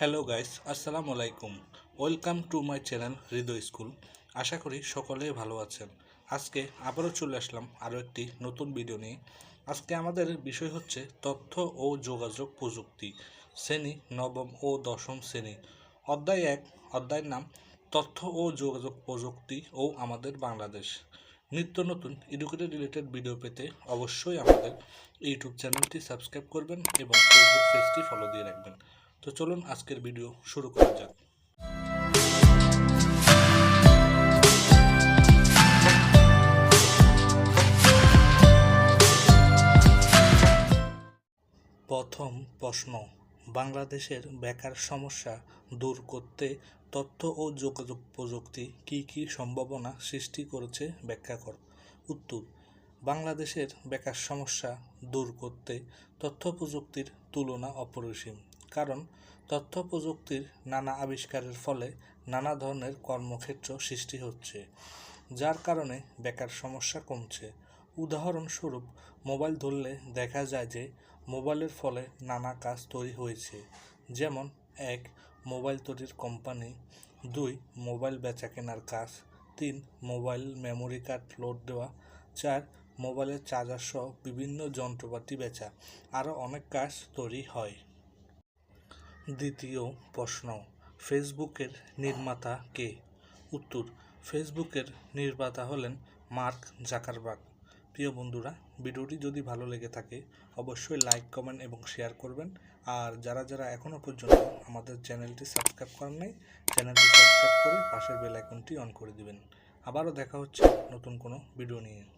Hello guys, আসসালামু আলাইকুম। Welcome to my channel Hridoy school. আশা করি সকলেই ভালো আছেন। আজকে আবারও চলে আসলাম আরও একটি নতুন ভিডিও নিয়ে। আজকে আমাদের বিষয় হচ্ছে তথ্য ও যোগাযোগ প্রযুক্তি, শ্রেণি, নবম ও দশম শ্রেণি। অধ্যায় এক, অধ্যায়ের নাম, তথ্য ও যোগাযোগ প্রযুক্তি ও আমাদের বাংলাদেশ নিত্য নতুন এডুকেটেড রিলেটেড ভিডিও পেতে অবশ্যই আমাদের ইউটিউব চ্যানেলটি সাবস্ক্রাইব করবেন এবং ফেসবুক পেজটি ফলো দিয়ে রাখবেন। তো চলুন আজকের ভিডিও শুরু করা যাক। প্রথম প্রশ্ন, বাংলাদেশের বেকার সমস্যা দূর করতে তথ্য ও যোগাযোগ প্রযুক্তি কী কী সম্ভাবনা সৃষ্টি করেছে ব্যাখ্যা কর উত্তর, বাংলাদেশের বেকার সমস্যা দূর করতে তথ্য প্রযুক্তির তুলনা অপরিসীম। কারণ তথ্য প্রযুক্তির নানা আবিষ্কারের ফলে নানা ধরনের কর্মক্ষেত্র সৃষ্টি হচ্ছে, যার কারণে বেকার সমস্যা কমছে। উদাহরণস্বরূপ, মোবাইল ধরলে দেখা যায় যে মোবাইলের ফলে নানা কাজ তৈরি হয়েছে। যেমন, এক, মোবাইল তৈরির কোম্পানি, দুই, মোবাইল বেচা কেনার কাজ, তিন, মোবাইল মেমোরি কার্ড লোড দেওয়া, চার, মোবাইলের চার্জার সহ বিভিন্ন যন্ত্রপাতি বেচা। আরও অনেক কাজ তৈরি হয়। দ্বিতীয় প্রশ্ন, ফেসবুকের নির্মাতা কে? উত্তর, ফেসবুকের নির্মাতা হলেন মার্ক জাকারবার্গ। প্রিয় বন্ধুরা, ভিডিওটি যদি ভালো লেগে থাকে, অবশ্যই লাইক, কমেন্ট এবং শেয়ার করবেন। আর যারা যারা এখনও পর্যন্ত আমাদের চ্যানেলটি সাবস্ক্রাইব করেন নাই, চ্যানেলটি সাবস্ক্রাইব করে পাশের বেল আইকনটি অন করে দিবেন। আবারও দেখা হচ্ছে নতুন কোনো ভিডিও নিয়ে।